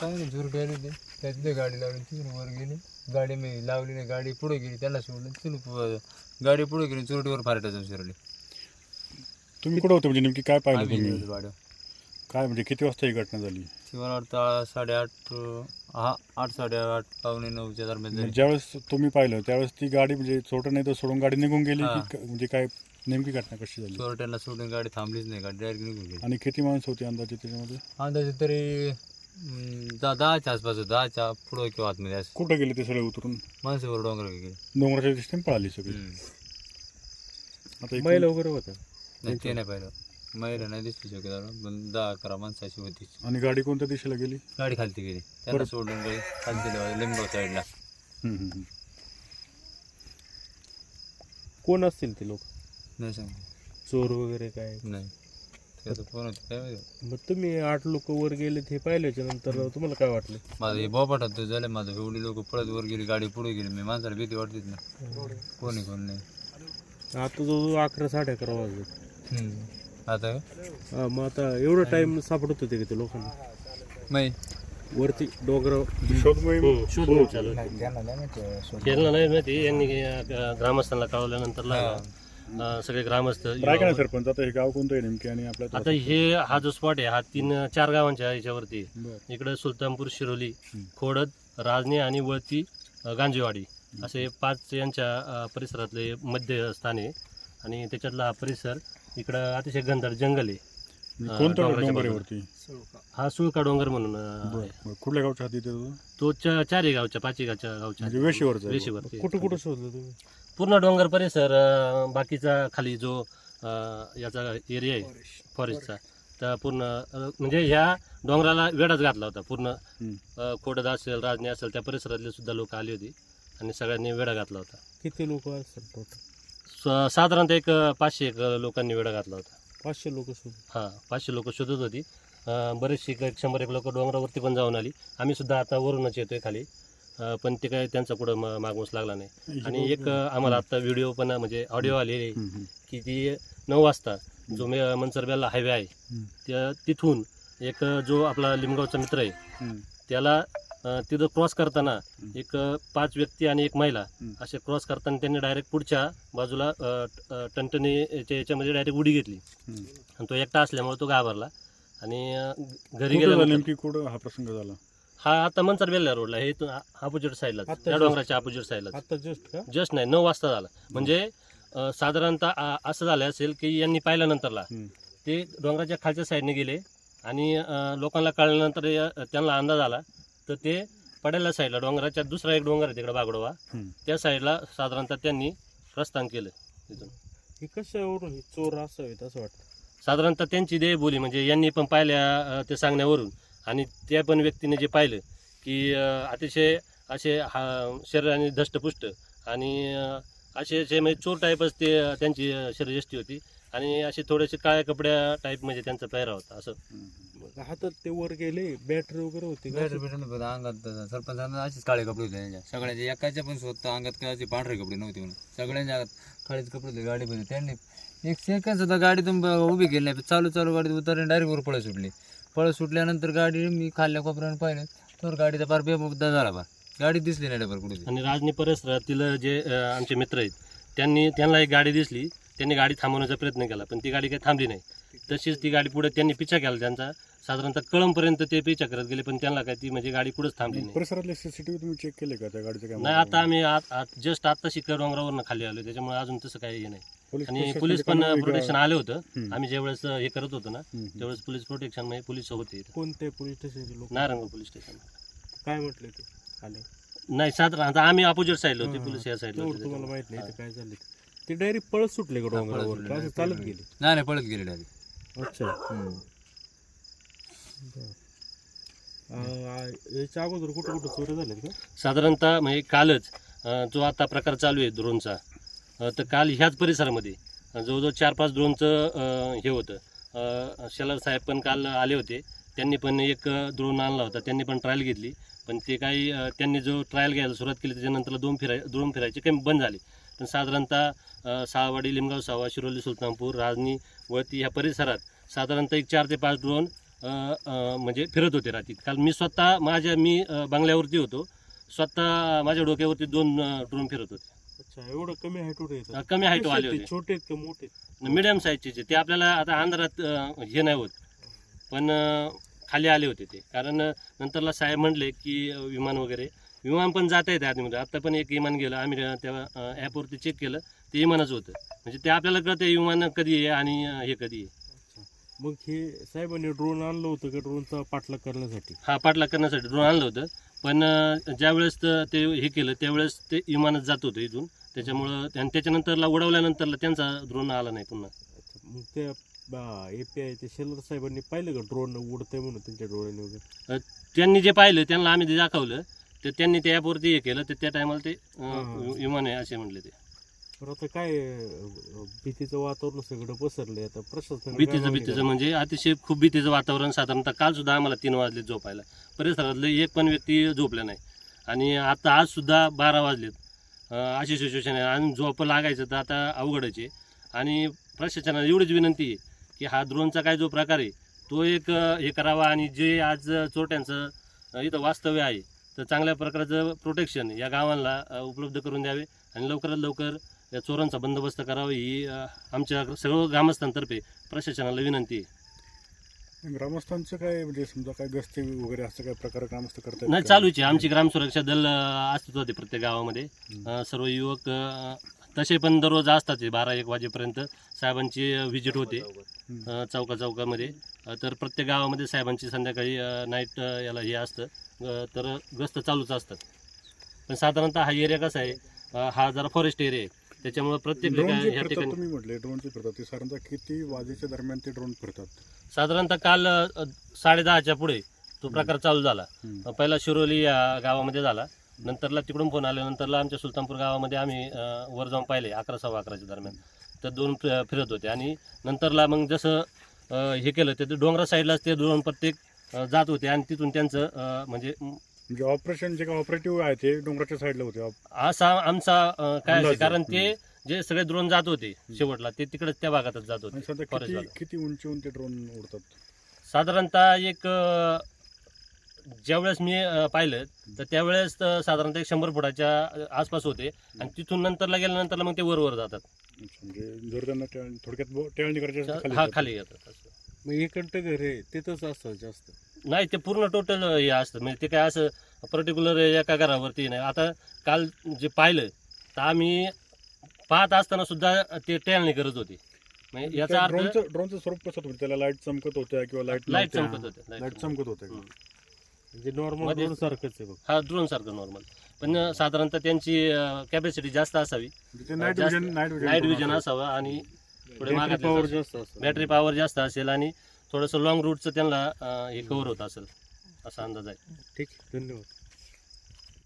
काय नाही चोरटे आले ते त्यातले गाडी लावली तिकडे वर गेली. गाडी मी लावली नाही गाडी पुढे गेली त्यांना सोडलं. तिथून गाडी पुढे गेली चोरटीवर फारटा जाऊन शिरली. तुम्ही कुठं होते म्हणजे नेमकी काय पाहिलं तुम्ही? गाड्या काय म्हणजे किती वाजता ही घटना झाली? मला वाटतं साडेआठ हा आठ साडेआठ पावणे नऊच्या दरम्यान म्हणजे ज्यावेळेस तुम्ही पाहिलं त्यावेळेस ती गाडी म्हणजे चोरटं नाही तर सोडून गाडी निघून गेली हा. क- म्हणजे काय नेमकी घटना कशी झाली? चोरट्यांना सोडून गाडी थांबलीच नाही गाडी डायरेक्ट निघून गेली. आणि किती माणसं होती अंदाजे त्याच्यामध्ये? अंदाजे तरी दहा दहाच्या आसपास होतं दहाच्या पुढं किंवा आतमध्ये असं. कुठं गेले ते सगळे उतरून? माणसावर डोंगर गेली. डोंगराच्या दिशेने पळाली सगळी. हम्म. आता महिला वगैरे होत्या नाही ते नाही पाहिलं. महिला नाही दिसली शक्यता पण दहा अकरा माणसं अशी होती. आणि गाडी कोणत्या दिशेला गेली? गाडी खालती गेली. त्यांना सोडून गेली. खालती लिंबगाव साईडला हम्म, हम्म, हम्म. कोण असतील ते लोक? नाही सांग. चोर वगैरे काय? नाही. त्याचं फोन होतं काय माहिती. मग तुम्ही आठ लोक वर गेले ते पाहिल्याच्या नंतर तुम्हाला काय वाटलं? माझं हे बोपाट होतं झालं माझं. एवढी लोक पळत वर गेली गाडी पुढे गेली. मी माणसाला भीती वाटतेच ना कोणी कोण नाही. आता जवळजवळ अकरा साडे अकरा वाजले. आता? हा, मग आता एवढं टाइम सापडत होते का ते लोकांना? नाही. वरती डोंगरावर शोध मोहीम. चालू होती. यांना नाही माहिती यांनी ग्रामस्थांना कळवल्यानंतर अं, सगळे ग्रामस्थ सरपंच आता हे गाव कोणतं आहे नेमके आणि आपल्या आता हे हा जो स्पॉट आहे हा तीन चार गावांच्या याच्यावरती आहे. बरं. इकडं सुलतानपूर शिरोली हं. खोडद राजनी आणि वळती अ, गांजेवाडी असे पाच यांच्या अ, परिसरातले मध्यस्थान आहे आणि त्याच्यातला हा परिसर इकडं अतिशय घनदाट जंगल आहे म्हणजे अं, कोणतं डोंगराच्या डोंगर आहे बाजूला. वरती? हा सुळका डोंगर म्हणून अ, बरं, आहे. बरं. कुठल्या गावच्या हाती ते? तो चा- चारही गावच्या पाचही गावच्या गावच्या म्हणजे वेशीवरचं आहे. वेशीवरती कुठं कुठं शोधलं तुम्ही? पूर्ण डोंगर परिसर अ, बाकीचा खाली जो अ, याचा एरिया आहे फॉरेस्टचा तर पूर्ण अ, म्हणजे ह्या डोंगराला वेढाच घातला होता. पूर्ण हं. अ, खोडद असेल राजनी असेल त्या परिसरातले सुद्धा लोक आली होती. आणि सगळ्यांनी वेढा घातला होता. किती लोक असतात टोटल स- साधारणतः एक अ, पाचशे एक अ, लोकांनी वेढा घातला होता. पाचशे लोक शोध हां पाचशे लोक शोधत होती बरेचशी एक शंभर एक लोक डोंगरावरती पण जाऊन आली आम्ही सुद्धा आता वरूनच येतोय खाली अ, पण ते काय त्यांचा पुढं म- मागूस लागला नाही आणि एक अ, आम्हाला आता व्हिडिओ पण म्हणजे ऑडिओ आलेले हम्म. की ती नऊ वाजता जो मे मनसरब्याला हायवे आहे हम्म. त्या तिथून एक जो आपला लिमगावचा मित्र आहे हम्म. त्याला तिथं क्रॉस करताना एक पाच व्यक्ती आणि एक महिला. असे क्रॉस करताना त्यांनी डायरेक्ट पुढच्या बाजूला टणटणीच्या याच्यामध्ये डायरेक्ट उडी घेतली. आणि तो एकटा असल्यामुळे तो घाबरला. आणि घरी गेल्यानंतर नेमकी? कुठं हा प्रसंग झाला? हा आता मनसर बेल्ला रोडला. हे अपोजिट साईडला त्या डोंगराच्या अपोजिट साईडला जस्ट नाही. नऊ वाजता झाला. म्हणजे साधारणतः असं झालं असेल की यांनी पाहिल्यानंतरला. ते डोंगराच्या खालच्या साईडने गेले आणि लोकांना कळल्यानंतर त्यांना अंदाज आला तर ते पडायला साईडला डोंगराच्या दुसरा एक डोंगर आहे तिकडे बागडोवा. त्या साईडला साधारणतः त्यांनी प्रस्थान केलं तिथून. हे कशावरून हे चोर असावेत असं वाटतं. साधारणतः त्यांची देहबोली म्हणजे यांनी पण पाहिल्या ते सांगण्यावरून. आणि त्या पण व्यक्तीने जे पाहिलं की अतिशय असे हा शरीराने धष्टपुष्ट आणि असे असे म्हणजे चोर टाईपच ते त्यांची शरीरयष्टी होती. आणि असे थोडेसे काळ्या कपड्या टाईप म्हणजे त्यांचा पेहरा होता असं. हातात ते वर गेले बॅटरी वगैरे होती का? बॅटरी बिटरी पण अंगात सरपंचांना असेच काळे कपडे होते त्यांच्या. सगळ्यांच्या एकाच्या पण स्वतः अंगात काय असे पांढरे कपडे नव्हते म्हणून. सगळ्यांच्या अंगात काळेच कपडे होते गाडी पण. त्यांनी एक सेकंड सुद्धा गाडीतून ब- उभी केली नाही. चालू चालू गाडीत उतरली डायरेक्ट वर पळत सुटली. पळत सुटल्यानंतर गाडी मी खाल्ल्या कोपऱ्यानं पाहिलं. तर गाडीचा पार बेमुद्दा झाला बा. गाडी दिसली नाही डबर कुठे आणि राजनी परिसरातील जे आमचे मित्र आहेत त्यांनी त्यांना एक गाडी दिसली. त्यांनी गाडी थांबवण्याचा प्रयत्न केला पण ती गाडी काही थांबली नाही. तशीच ती गाडी पुढे त्यांनी पिछा केला त्यांचा. साधारणतः कळंपर्यंत ते पिछा करत गेले पण त्यांना काय ती म्हणजे गाडी पुढेच थांबली नाही. परिसरातले सीसीटीव्ही तुम्ही चेक केले का त्या गाडीचं काय नाही आता आम्ही जस्ट आता शिकर डोंगरावरनं खाली आलो त्याच्यामुळे अजून तसं काही हे नाही. आणि पोलीस पण प्रोटेक्शन आले होतं. आम्ही ज्यावेळेस हे करत होतो ना. त्यावेळेस पोलीस प्रोटेक्शनमध्ये पोलीस होते इथं. कोणते पोलीस स्टेशनचे लोक? नारायणगाव पोलीस स्टेशन काय म्हटले ते? आले. नाही साधारण आता आम्ही अपोजिट साईडला होते हा, पोलीस या साईडला तुम्हाला. माहीत नाही ते काय झाले? ते डायरेक्ट पळत सुटले डोंगरावर चालत गेले. नाही नाही पळत गेले डायरेक्ट अच्छा अं, याच्या अगोदर कुठं कुठं चोऱ्या झाल्यात का? साधारणतः म्हणजे कालच अं, जो आता प्रकार चालू आहे ड्रोनचा अं, तर काल ह्याच परिसरामध्ये अं, जवळजवळ चार पाच ड्रोनचं अं, हे होतं. अं, शेलार साहेब पण काल आले होते. त्यांनी पण एक ड्रोन आणला होता. त्यांनी पण ट्रायल घेतली. पण ते काही अं, त्यांनी जो ट्रायल घ्यायला सुरुवात केली त्याच्यानंतर दोन फिराय ड्रोन फिरायचे काही बंद झाले. पण साधारणतः अं, सहावाडी लिमगाव सावा शिरोली सुलतानपूर राजनी वळती ह्या परिसरात साधारणतः एक चार ते पाच ड्रोन म्हणजे फिरत होते रात्रीत काल मी स्वतः माझ्या मी बंगल्यावरती होतो. स्वतः माझ्या डोक्यावरती दोन ड्रोन फिरत होते. अच्छा एवढं कमी अं, कमी हाईट आले होते. छोटे का मोठे? मिडियम साईजचे ते आपल्याला आता अंधारात अं, हे नाही होत. पण खाली आले होते ते. कारण नंतरला साहेब म्हणले की विमान वगैरे विमान पण जाता येते आतमध्ये आता पण एक विमान गेलं आम्ही तेव्हा ॲपवरती चेक केलं ते विमानच होतं. म्हणजे ते आपल्याला कळतं विमान कधी आहे आणि हे कधी आहे. मग हे साहेबांनी ड्रोन आणलं होतं का? ड्रोनचा पाठलाग करण्यासाठी? हा पाठलाग करण्यासाठी ड्रोन आणलं होतं. पण ज्यावेळेस त- ते हे केलं त्यावेळेस ते विमानच जात होतं इथून. त्याच्यामुळं आणि त्याच्यानंतरला उडवल्यानंतरला त्यांचा ड्रोन आला नाही पुन्हा. मग त्या एपीआय ते शेलर साहेबांनी पाहिलं का? ड्रोन उडतंय म्हणून त्यांच्या डोळ्याने वगैरे? त्यांनी जे पाहिलं त्यांना आम्ही जे दाखवलं तर त्यांनी त्या ॲपवरती हे केलं तर त्या टायमाला ते. अं, विमान आहे असे म्हणले ते. तर आता काय अं, भीतीचं वातावरण सगळं पसरलंय आता प्रशासन भीतीचं भीतीचं म्हणजे अतिशय खूप भीतीचं वातावरण साधारणतः काल सुद्धा आम्हाला तीन वाजले झोपायला. परिसरातले एक पण व्यक्ती झोपले नाही. आणि आता आज सुद्धा बारा वाजलेत. अं, अशी सिच्युएशन आहे. आणि झोप लागायचं तर आता अवघडच आहे. आणि प्रशासनाला एवढीच विनंती आहे की हा ड्रोनचा काय जो प्रकार आहे तो एक अं, हे करावा. आणि जे आज चोरट्यांचं अं, इथं वास्तव्य आहे तर चांगल्या प्रकारचं प्रोटेक्शन या गावांना उपलब्ध करून द्यावे आणि लवकरात लवकर या चोरांचा बंदोबस्त करावा ही आमच्या सर्व ग्रामस्थांतर्फे प्रशासनाला विनंती आहे. ग्रामस्थांचं काय म्हणजे समजा काय गस्ती वगैरे असं काय प्रकार ग्रामस्थ करतात नाही चालूच आहे. आमची ग्रामसुरक्षा दल अस्तित्वात होते प्रत्येक गावामध्ये. सर्व युवक तसे पण दररोज असतात ते बारा एक वाजेपर्यंत साहेबांची व्हिजिट होते. अं, चौका चौकामध्ये. अं, तर प्रत्येक गावामध्ये साहेबांची संध्याकाळी नाईट याला हे असतं. अं, तर गस्त चालूच असतात. पण साधारणतः हा एरिया कसा आहे? अं, हा जरा फॉरेस्ट एरिया आहे. त्याच्यामुळे प्रत्येक ड्रोन ठिकाणी- जे ह्या फिरतात ठिकाणी तुम्ही म्हटले ड्रोन जे फिरतात ते साधारणतः किती वाजेच्या दरम्यान ते ड्रोन फिरतात? साधारणतः काल अ, साडेदहाच्या पुढे तो प्रकार चालू झाला. हम्म. पहिला शिरोली या गावामध्ये झाला. नंतरला तिकडून फोन आल्यानंतरला आमच्या सुलतानपूर गावामध्ये आम्ही वर जाऊन पाहिले अकरा सव्वा अकराच्या दरम्यान. तर दोन फिरत होते आणि नंतरला मग जसं हे केलं ते डोंगरा साईडलाच ते दोन प्रत्येक जात होते आणि तिथून त्यांचं म्हणजे म्हणजे ऑपरेशन जे काय ऑपरेटिव्ह आहे ते डोंगराच्या साईडला होते. असा आमचा काय कारण. ते जे सगळे ड्रोन जात होते शेवटला ते तिकडे त्या भागातच जात होते किती उंचीहून ते ड्रोन उडतात? साधारणतः एक ज्यावेळेस मी पाहिलं तर त्यावेळेस तर साधारणतः एक शंभर फुटाच्या आसपास होते. आणि तिथून नंतरला गेल्यानंतर मग ते वर वर जातात. म्हणजे जर त्यांना टेळ- थोडक्यात बो- टेळणी करायची असेल तर खाली हा. खाली येतात असं. मग एकंट घर आहे तिथंच असतं जास्त? नाही ते पूर्ण टोटल हे असतं. म्हणजे ते काय असं पर्टिक्युलर एका घरावरती नाही. आता काल जे पाहिलं तर आम्ही पाहत असताना सुद्धा ते टेलणी करत होते. म्हणजे याचा त्या अर्थ ड्रोनचं ड्रोनचं स्वरूप कसं होतं? त्याला लाइट चमकत होत्या किंवा लाइट लाइट चमकत होते लाइट लाइट चमकत होते हम्म. म्हणजे नॉर्मल मध्ये- ड्रोन सारखंच आहे बघ. हा ड्रोन सारखं नॉर्मल पण साधारणतः त्यांची कॅपॅसिटी जास्त असावी. म्हणजे ते नाईट जास्त- vision night vision night drone vision असावं. आणि बॅटरी मागातलं पॉवर. जास्त असतं बॅटरी पॉवर जास्त असेल आणि थोडंसं लॉंग रूटचं त्यांना अं, हे कव्हर होत असेल. असा अंदाज आहे. ठीक धन्यवाद.